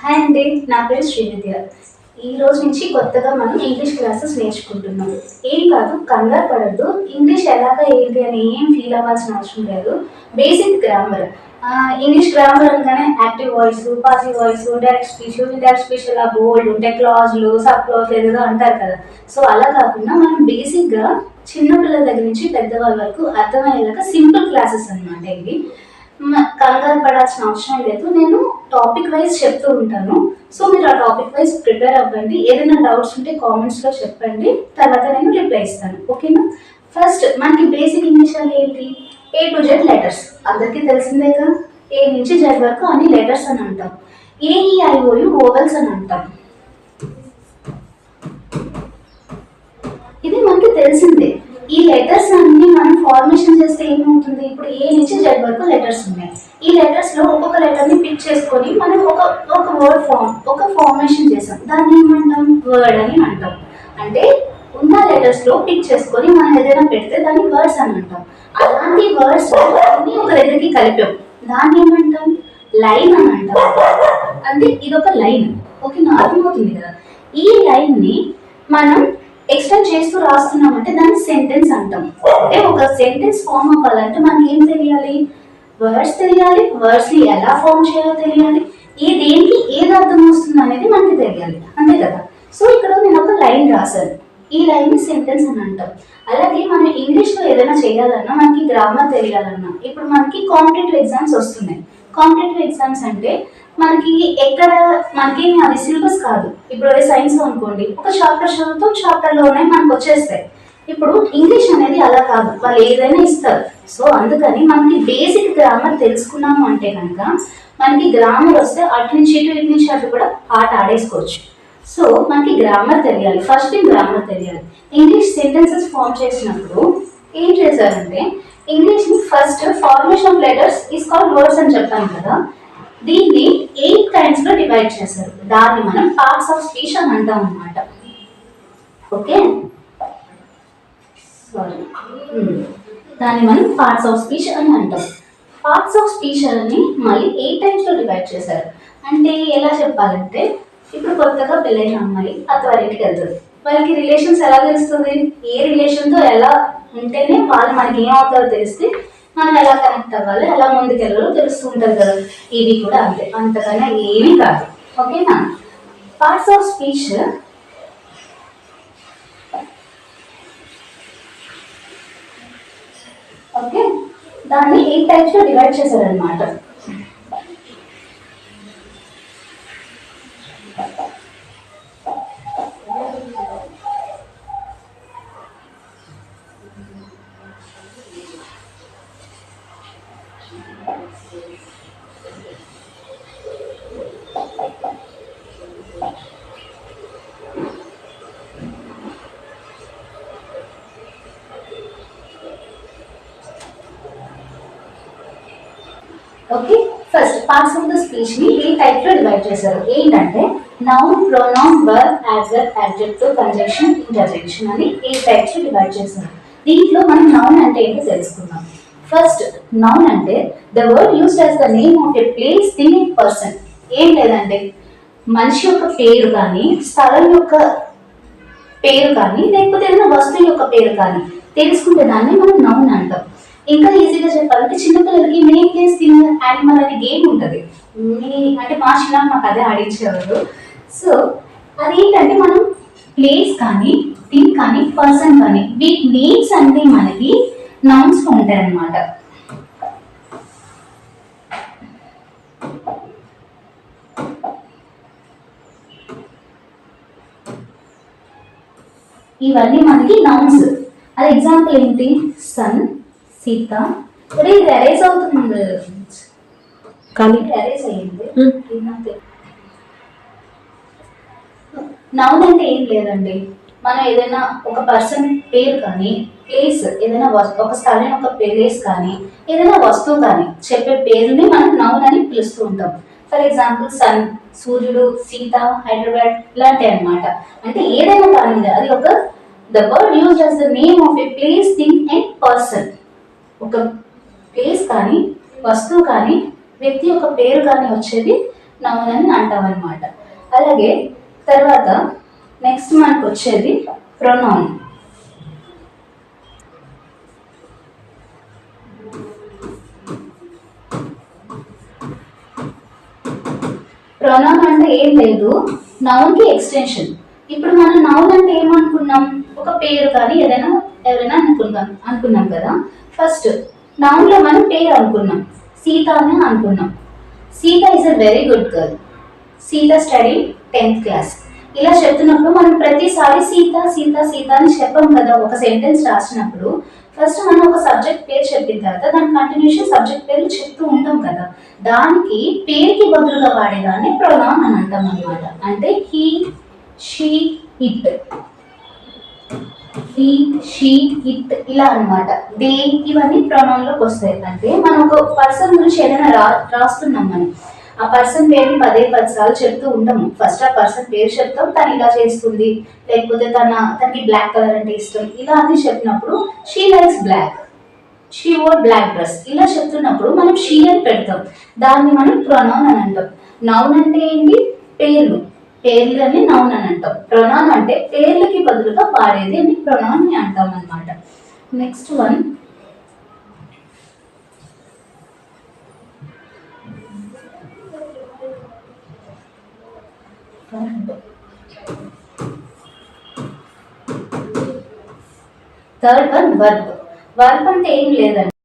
Hi అండి నా పేరు శ్రీవిద్య ఈ రోజు నుంచి కొత్తగా మనం ఇంగ్లీష్ క్లాసెస్ నేర్చుకుంటున్నాం. ఏం కాదు కంగారు పడద్దు. ఇంగ్లీష్ ఎలాగ ఏంటి అని ఏం ఫీల్ అవ్వాల్సిన అవసరం లేదు. బేసిక్ గ్రామర్ ఇంగ్లీష్ గ్రామర్ అనగానే active voice passive voice direct speech indirect speech ఇలా బోల్డ్ ఉంటాయి క్లాజ్లు సబ్ క్లాజ్ ఏదో అంటారు కదా. సో అలా కాకుండా మనం బేసిక్గా చిన్నపిల్లల దగ్గర నుంచి పెద్దవాళ్ళ వరకు అర్థమయ్యేలాగా సింపుల్ క్లాసెస్ అనమాట ఇవి. కంగారు పడాల్సిన అవసరం లేదు. నేను టాపిక్ వైజ్ చెప్తూ ఉంటాను. సో మీరు ఆ టాపిక్ వైజ్ ప్రిపేర్ అవ్వండి. ఏదైనా డౌట్స్ ఉంటే కామెంట్స్లో చెప్పండి. తర్వాత నేను రిప్లై ఇస్తాను. ఓకేనా ఫస్ట్ మనకి బేసిక్ ఇంగ్లీష్ ఏంటి? ఏ టు జెడ్ లెటర్స్ అందరికీ తెలిసిందేగా ఏ నుంచి జెడ్ వరకు అన్ని లెటర్స్ అని అంటాం. ఏఈఐఓయు ఓవెల్స్ అని అంటాం. ఇది మనకి తెలిసిందే ఈ లెటర్స్ అన్ని మనం ఫార్మేషన్ ఉంటుంది. ఇప్పుడు ఏ నుంచి జెడ్ వరకు లెటర్స్ ఉన్నాయి. ఈ లెటర్స్లో ఒక్కొక్క లెటర్ని పిక్ చేసుకొని మనం ఒక ఒక వర్డ్ ఫామ్ ఒక ఫార్మేషన్ చేసాం. దాన్ని ఏమంటాం? వర్డ్ అని అంటాం. అంటే ఉన్న లెటర్స్లో పిక్ చేసుకొని మనం ఏదైనా పెడితే దాన్ని వర్డ్స్ అని అంటాం. అలాంటి వర్డ్స్ అన్ని ఒక దగ్గరికి కలిపాం. దాన్ని ఏమంటాం? లైన్ అని అంటాం. అంటే ఇది ఒక లైన్ ఓకే నా అర్థమవుతుంది కదా. ఈ లైన్ని మనం ఎక్స్టెండ్ చేస్తూ రాస్తున్నామంటే దాన్ని సెంటెన్స్ అంటాం. అంటే ఒక సెంటెన్స్ ఫామ్ అవ్వాలంటే మనకి ఏం తెలియాలి? వర్డ్స్ తెలియాలి. వర్డ్స్ని ఎలా ఫామ్ చేయాలో తెలియాలి. ఏ దేనికి ఏది అర్థం వస్తుంది అనేది మనకి తెలియాలి. అంతే కదా? సో ఇక్కడ నేను ఒక లైన్ రాశాను. ఈ లైన్ సెంటెన్స్ అని అంటాం. అలాగే మనం ఇంగ్లీష్లో ఏదైనా చేయాలన్నా మనకి గ్రామర్ తెలియాలన్నా ఇప్పుడు మనకి కాంపిటేటివ్ ఎగ్జామ్స్ వస్తున్నాయి. కాంపిటేటివ్ ఎగ్జామ్స్ అంటే మనకి ఎక్కడ మనకి అది సిలబస్ కాదు. ఇప్పుడు అదే సైన్స్ అనుకోండి ఒక చాప్టర్ చదువుతూ చాప్టర్లోనే మనకు వచ్చేస్తాయి. ఇప్పుడు ఇంగ్లీష్ అనేది అలా కాదు. వాళ్ళు ఏదైనా ఇస్తారు. సో అందుకని మనకి బేసిక్ గ్రామర్ తెలుసుకున్నాము అంటే కనుక మనకి గ్రామర్ వస్తే అటు నుంచి ఇటు ఇటు నుంచి అటు కూడా ఆట ఆడేసుకోవచ్చు. సో మనకి గ్రామర్ తెలియాలి. ఫస్ట్ గ్రామర్ తెలియాలి. ఇంగ్లీష్ సెంటెన్సెస్ ఫామ్ చేసినప్పుడు ఏం చేశారంటే English first formation of letters is called words అని చెప్పాను కదా. దీన్ని ఎయిట్ కైండ్స్లో డివైడ్ చేశారు. దాన్ని మనం పార్ట్స్ ఆఫ్ స్పీచ్ అని అంటాం అనమాట ఓకే సారీ దాన్ని మనం పార్ట్స్ ఆఫ్ స్పీచ్ అని అంటాం. పార్ట్స్ ఆఫ్ స్పీచ్ అని మళ్ళీ ఎయిట్ టైమ్స్లో డివైడ్ చేశారు. అంటే ఎలా చెప్పాలంటే ఇప్పుడు కొత్తగా పెళ్ళైన అమ్మాయి అత్తవారింటికి వెళ్తుంది. వాళ్ళకి రిలేషన్స్ ఎలా తెలుస్తుంది? ఏ రిలేషన్తో ఎలా ఉంటేనే వాళ్ళు మనకి ఏం తెలిస్తే మనం ఎలా కనెక్ట్ అవ్వాలి ఎలా ముందుకెళ్ళాలో తెలుసుకుంటారు కదా. ఇవి కూడా అంతే. అంతకన్నా ఏమీ కాదు. ఓకేనా పార్ట్స్ ఆఫ్ స్పీచ్ ఓకే దాన్ని ఎయిట్ టైప్స్లో డివైడ్ చేశారనమాట okay first parts of the స్పీచ్ని ఏ టైప్లో డివైడ్ చేశారు ఏంటంటే noun pronoun verb adverb adjective conjunction interjection అని ఏ టైప్స్ డివైడ్ చేశారు దీంట్లో మనం నౌన్ అంటే ఏంటో తెలుసుకుందాం. ఫస్ట్ నౌన్ అంటే the word used as the name of a place thing person ఏం లేదంటే మనిషి యొక్క పేరు కానీ స్థలం యొక్క పేరు కానీ లేకపోతే ఏదైనా వస్తువు యొక్క పేరు కానీ తెలుసుకుంటే దాన్ని మనం నౌన్ అంటాం. ఇంకా ఈజీగా చెప్పాలంటే చిన్నపిల్లలకి మెయిన్ ప్లేస్ థింగ్ యానిమల్ అనే గేమ్ ఉంటుంది. అంటే మా చిన్న మాకు అదే ఆడించేవారు సో అదేంటంటే మనం ప్లేస్ కానీ థింగ్ కానీ పర్సన్ కానీ వీటి నేమ్స్ అన్ని మనకి నౌన్స్ ఉంటాయి అన్నమాట ఇవన్నీ మనకి నౌన్స్ అది ఎగ్జాంపుల్ ఏంటి? సన్ సీత. ఇది అరేజ్ అవుతుంది కానీ అరేజ్ అయ్యింది. నౌన్ అంటే ఏం లేదండి. మనం ఏదైనా ఒక పర్సన్ పేరు కానీ ప్లేస్ ఏదైనా ఒక స్థలం ఒక ప్లేస్ కానీ ఏదైనా వస్తువు కానీ చెప్పే పేరుని మనం నౌన్ అని పిలుస్తూ ఉంటాం. ఫర్ ఎగ్జాంపుల్ సన్ సూర్యుడు సీత హైదరాబాద్ ఇలాంటివి అన్నమాట. అంటే ఏదైనా కానీ అది ఒక the word use as the name of a place thing and person ఒక ప్లేస్ కానీ వస్తువు కానీ వ్యక్తి యొక్క పేరు కానీ వచ్చేది నౌన్ అంటామన్నమాట. అలాగే తర్వాత నెక్స్ట్ మనకు వచ్చేది ప్రొనౌన్ ప్రొనౌన్ అంటే ఏం లేదు నౌన్కి ఎక్స్టెన్షన్ ఇప్పుడు మనం నౌన్ అంటే ఏమనుకున్నాం? ఒక పేరు కానీ ఏదైనా ఎవరైనా అనుకున్నాం అనుకున్నాం కదా? ఫస్ట్ నౌన్లో మనం పేరు అనుకున్నాం. సీత అని అనుకున్నాం. Sita is a very good girl Sita study tenth class ఇలా చెప్తున్నప్పుడు మనం ప్రతిసారి సీత సీత సీత అని చెప్పాం కదా ఒక సెంటెన్స్ రాసినప్పుడు. ఫస్ట్ మనం ఒక సబ్జెక్ట్ పేరు చెప్పిన తర్వాత దాని కంటిన్యూషన్ సబ్జెక్ట్ పేరు చెప్తూ ఉంటాం కదా. దానికి పేరుకి బదులుగా వాడేదాన్ని ప్రొనౌన్ అని అంటాం అనమాట అంటే he she it he she it ఇలా అన్నమాట. దే ఇవన్నీ ప్రొనౌన్లోకి వస్తాయి. అంటే మనం ఒక పర్సన్ గురించి ఏదైనా రా రాస్తున్నాం మనం. ఆ పర్సన్ పేరుని పదే పది సార్లు చెప్తూ ఉంటాము. ఫస్ట్ ఆ పర్సన్ పేరు చెప్తాం తను ఇలా చేస్తుంది. లేకపోతే తన తనకి బ్లాక్ కలర్ అంటే ఇష్టం. ఇలా అని చెప్పినప్పుడు she likes black. She wore black dress. ఇలా చెప్తున్నప్పుడు మనం షీ అని పెడతాం. దాన్ని మనం ప్రొనౌన్ అని అంటాం. నౌన్ అంటే ఏంటి? పేరు పేర్లని నౌన్ అని అంటాం. ప్రొనౌన్ అంటే పేర్లకి బదులుగా వాడేది అని ప్రొనౌన్ అని అంటాం అనమాట next one third one verb verb అంటే ఏం లేదండి.